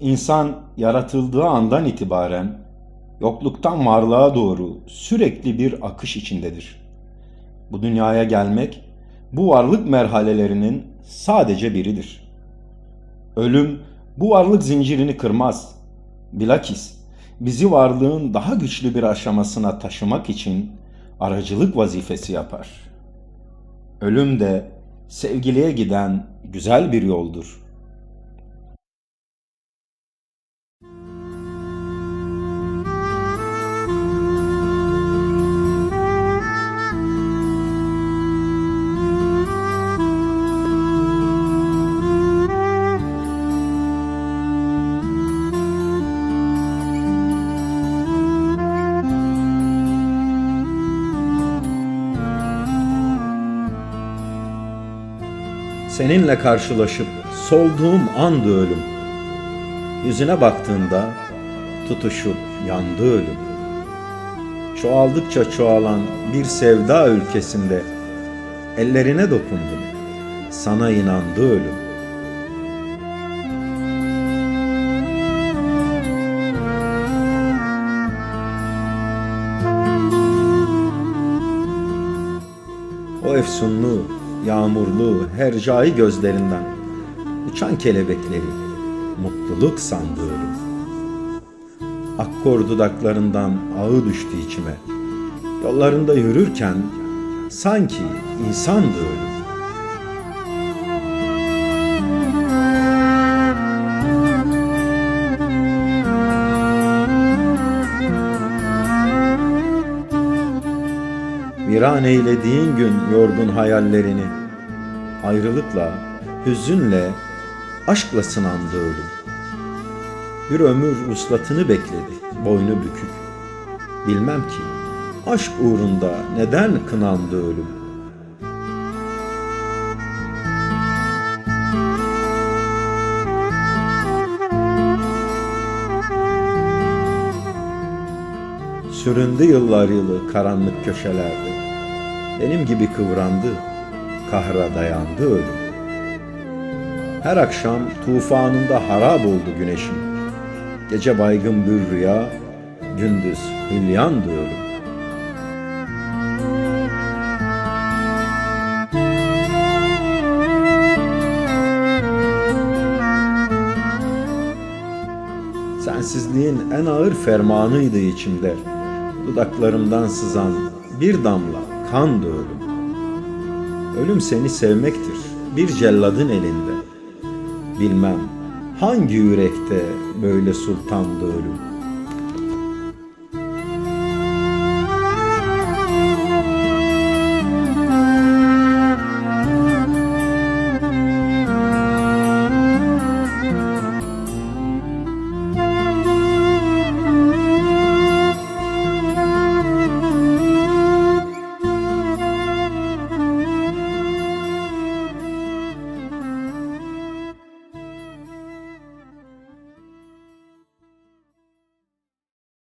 İnsan yaratıldığı andan itibaren yokluktan varlığa doğru sürekli bir akış içindedir. Bu dünyaya gelmek bu varlık merhalelerinin sadece biridir. Ölüm bu varlık zincirini kırmaz. Bilakis bizi varlığın daha güçlü bir aşamasına taşımak için aracılık vazifesi yapar. Ölüm de sevgiliye giden güzel bir yoldur. Seninle karşılaşıp solduğum andı ölüm. Yüzüne baktığında tutuşup yandı ölüm. Çoğaldıkça çoğalan bir sevda ülkesinde ellerine dokundum. Sana inandı ölüm. O efsunlu, yağmurlu, hercai gözlerinden uçan kelebekleri mutluluk sandı ölüm. Akkor dudaklarından ağı düştü içime. Yollarında yürürken sanki insandı ölüm. Viran eylediğin gün yorgun hayallerini, ayrılıkla, hüzünle, aşkla sınandı ölüm. Bir ömür uslatını bekledi, boynu bükük. Bilmem ki, aşk uğrunda neden kınandı ölüm. Süründü yıllar yılı karanlık köşelerde. Benim gibi kıvrandı, kahra dayandı ölüm. Her akşam tufanında harap oldu güneşim. Gece baygın bir rüya, gündüz hülyandı ölüm. Sensizliğin en ağır fermanıydı içimde. Dudaklarımdan sızan bir damla kandı ölüm. Ölüm seni sevmektir bir celladın elinde. Bilmem hangi yürekte böyle sultandı ölüm.